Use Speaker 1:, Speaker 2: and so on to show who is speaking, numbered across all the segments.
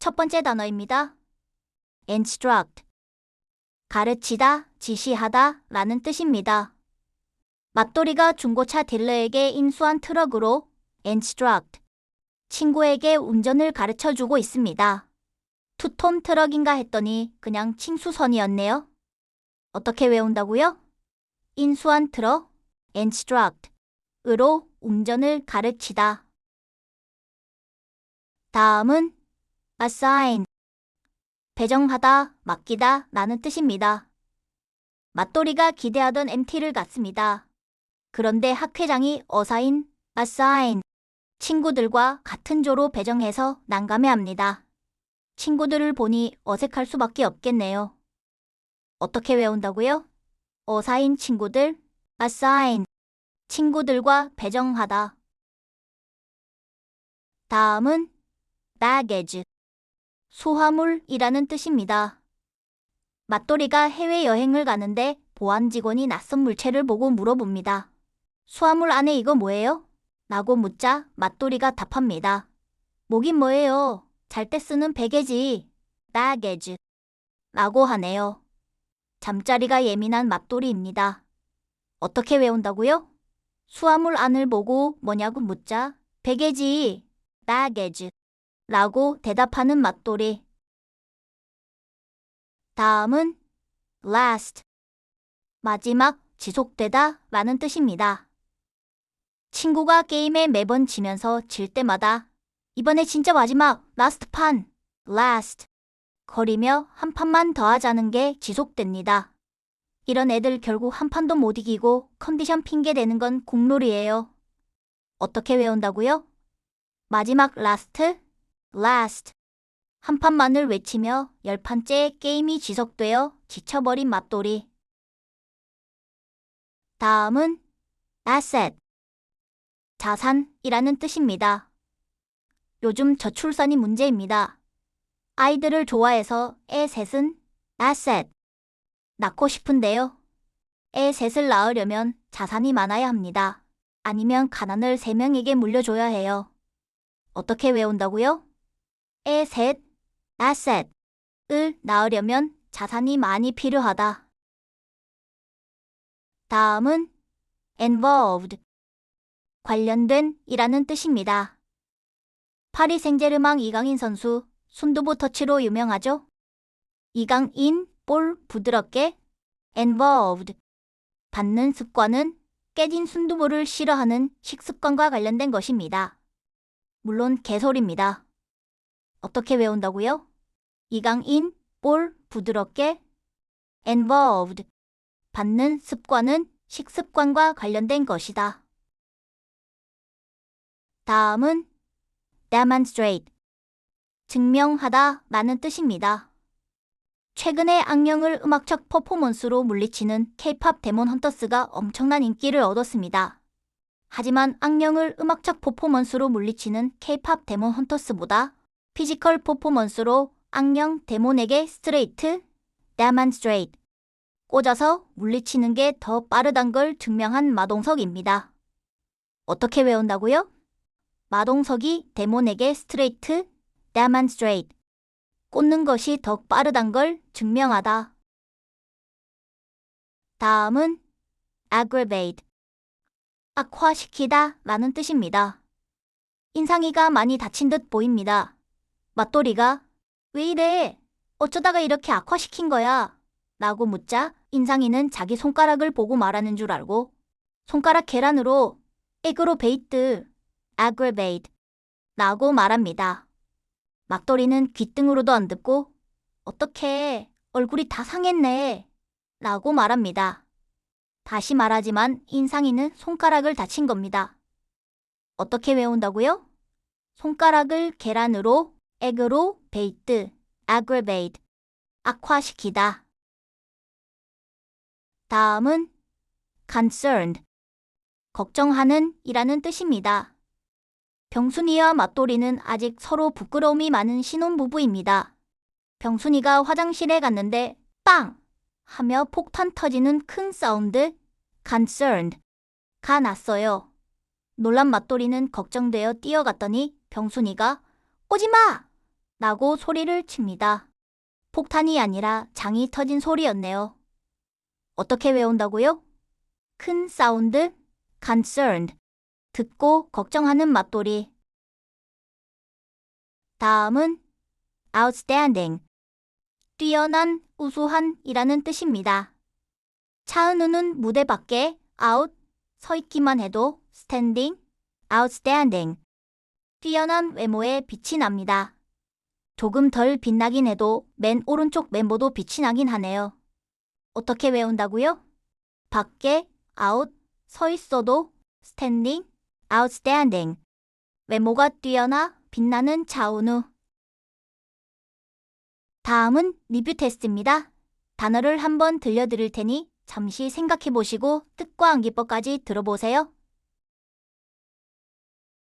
Speaker 1: 첫 번째 단어입니다. instruct. 가르치다, 지시하다 라는 뜻입니다. 맞돌이가 중고차 딜러에게 인수한 트럭으로 instruct. 친구에게 운전을 가르쳐 주고 있습니다. 투톤 트럭인가 했더니 그냥 칭수선이었네요. 어떻게 외운다고요? 인수한 트럭, instruct. 으로 운전을 가르치다. 다음은 assign. 배정하다, 맡기다 라는 뜻입니다. 맞돌이가 기대하던 MT를 갔습니다. 그런데 학 회장이 어사인, assign. 친구들과 같은 조로 배정해서 난감해합니다. 친구들을 보니 어색할 수밖에 없겠네요. 어떻게 외운다고요? 어사인 친구들, assign. 친구들과 배정하다. 다음은 baggage. 소화물이라는 뜻입니다. 맞돌이가 해외여행을 가는데 보안 직원이 낯선 물체를 보고 물어봅니다. 수화물 안에 이거 뭐예요? 라고 묻자 맞돌이가 답합니다. 뭐긴 뭐예요? 잘 때 쓰는 베개지. baggage. 라고 하네요. 잠자리가 예민한 맞돌이입니다. 어떻게 외운다고요? 수화물 안을 보고 뭐냐고 묻자 베개지. baggage. 라고 대답하는 맞돌이. 다음은 last. 마지막, 지속되다 라는 뜻입니다. 친구가 게임에 매번 지면서 질 때마다 이번에 진짜 마지막, 라스트 판, last. 거리며 한 판만 더 하자는 게 지속됩니다. 이런 애들 결국 한 판도 못 이기고 컨디션 핑계 대는 건 공놀이예요. 어떻게 외운다고요? 마지막 라스트, last. 한 판만을 외치며 열 판째 게임이 지속되어 지쳐버린 맞돌이. 다음은 asset. 자산이라는 뜻입니다. 요즘 저출산이 문제입니다. 아이들을 좋아해서 애 셋은 asset. 낳고 싶은데요. 애 셋을 낳으려면 자산이 많아야 합니다. 아니면 가난을 세 명에게 물려줘야 해요. 어떻게 외운다고요? 애 셋, asset을 낳으려면 자산이 많이 필요하다. 다음은 involved. 관련된 이라는 뜻입니다. 파리 생제르망 이강인 선수 순두부 터치로 유명하죠? 이강인, 볼, 부드럽게, involved. 받는 습관은 깨진 순두부를 싫어하는 식습관과 관련된 것입니다. 물론 개소리입니다. 어떻게 외운다고요? 이강인, 볼, 부드럽게, involved. 받는 습관은 식습관과 관련된 것이다. 다음은 demonstrate. 증명하다 라는 뜻입니다. 최근에 악령을 음악적 퍼포먼스로 물리치는 K-팝 데몬 헌터스가 엄청난 인기를 얻었습니다. 하지만 악령을 음악적 퍼포먼스로 물리치는 K-팝 데몬 헌터스보다 피지컬 퍼포먼스로 악령 데몬에게 스트레이트, demonstrate, 꽂아서 물리치는 게 더 빠르단 걸 증명한 마동석입니다. 어떻게 외운다고요? 마동석이 데몬에게 스트레이트, demonstrate, 꽂는 것이 더 빠르단 걸 증명하다. 다음은 aggravate, 악화시키다 라는 뜻입니다. 인상이가 많이 다친 듯 보입니다. 맞돌이가 왜 이래? 어쩌다가 이렇게 악화시킨 거야? 라고 묻자 인상이는 자기 손가락을 보고 말하는 줄 알고 손가락 계란으로 에그로베이트, aggravate 라고 말합니다. 막돌이는 귓등으로도 안 듣고 어떻게 얼굴이 다 상했네 라고 말합니다. 다시 말하지만 인상이는 손가락을 다친 겁니다. 어떻게 외운다고요? 손가락을 계란으로 액으로 베이트, aggravate, 악화시키다. 다음은 concerned, 걱정하는 이라는 뜻입니다. 병순이와 맞돌이는 아직 서로 부끄러움이 많은 신혼부부입니다. 병순이가 화장실에 갔는데 빵! 하며 폭탄 터지는 큰 사운드, concerned, 가 났어요. 놀란 맞돌이는 걱정되어 뛰어갔더니 병순이가 오지마! 라고 소리를 칩니다. 폭탄이 아니라 장이 터진 소리였네요. 어떻게 외운다고요? 큰 사운드, concerned. 듣고 걱정하는 맞돌이. 다음은 outstanding. 뛰어난, 우수한이라는 뜻입니다. 차은우는 무대 밖에 out 서 있기만 해도 standing, outstanding. 뛰어난 외모에 빛이 납니다. 조금 덜 빛나긴 해도 맨 오른쪽 멤버도 빛이 나긴 하네요. 어떻게 외운다고요? 밖에 out 서 있어도 standing, outstanding. 외모가 뛰어나 빛나는 차은우. 다음은 리뷰 테스트입니다. 단어를 한번 들려드릴 테니 잠시 생각해 보시고 뜻과 암기법까지 들어보세요.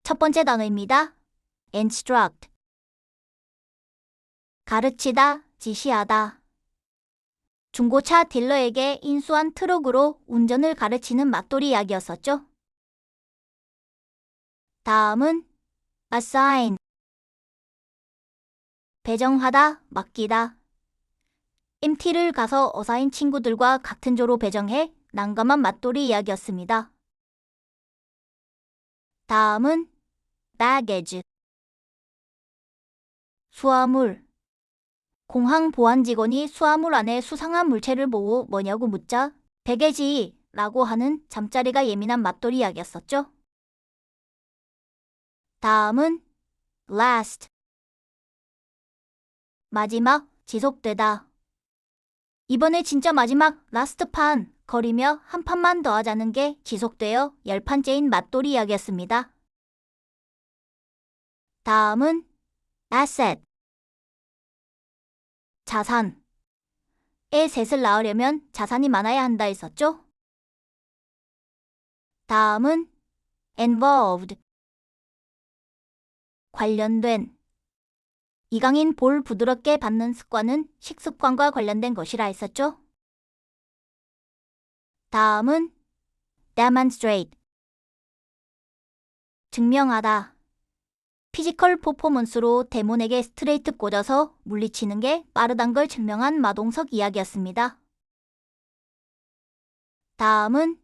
Speaker 1: 첫 번째 단어입니다. instruct. 가르치다, 지시하다. 중고차 딜러에게 인수한 트럭으로 운전을 가르치는 맞돌이 이야기였었죠. 다음은 assign. 배정하다, 맡기다. MT를 가서 어사인 친구들과 같은 조로 배정해 난감한 맞돌이 이야기였습니다. 다음은 baggage. 수화물. 공항 보안 직원이 수화물 안에 수상한 물체를 보고 뭐냐고 묻자 베개지 라고 하는 잠자리가 예민한 맞돌이 이야기였었죠. 다음은 last. 마지막, 지속되다. 이번에 진짜 마지막 라스트 판 거리며 한 판만 더 하자는 게 지속되어 열 판째인 맞돌이 이야기였습니다. 다음은 asset. 자산. 애 셋을 낳으려면 자산이 많아야 한다 했었죠? 다음은 involved. 관련된. 이강인 볼 부드럽게 받는 습관은 식습관과 관련된 것이라 했었죠? 다음은 demonstrate. 증명하다. 피지컬 퍼포먼스로 데몬에게 스트레이트 꽂아서 물리치는 게 빠르단 걸 증명한 마동석 이야기였습니다. 다음은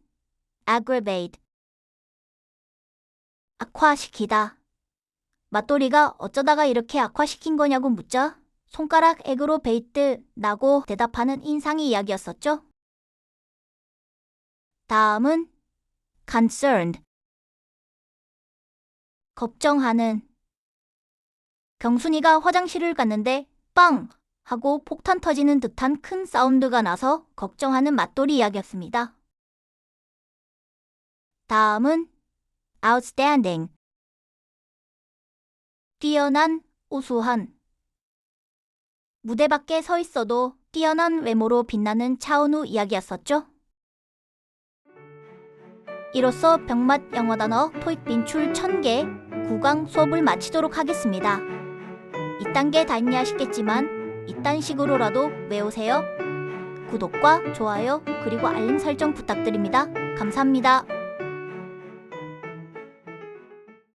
Speaker 1: aggravate. 악화시키다. 맞돌이가 어쩌다가 이렇게 악화시킨 거냐고 묻자 손가락 액으로 베이트 나고 대답하는 인상이 이야기였었죠. 다음은 concerned. 걱정하는. 경순이가 화장실을 갔는데 빵! 하고 폭탄 터지는 듯한 큰 사운드가 나서 걱정하는 맞돌이 이야기였습니다. 다음은 outstanding. 뛰어난, 우수한. 무대 밖에 서 있어도 뛰어난 외모로 빛나는 차은우 이야기였었죠. 이로써 병맛 영어 단어 토익 빈출 1000개 9강 수업을 마치도록 하겠습니다. 이딴 게 다 있냐 싶겠지만 이딴 식으로라도 외우세요. 구독과 좋아요 그리고 알림 설정 부탁드립니다. 감사합니다.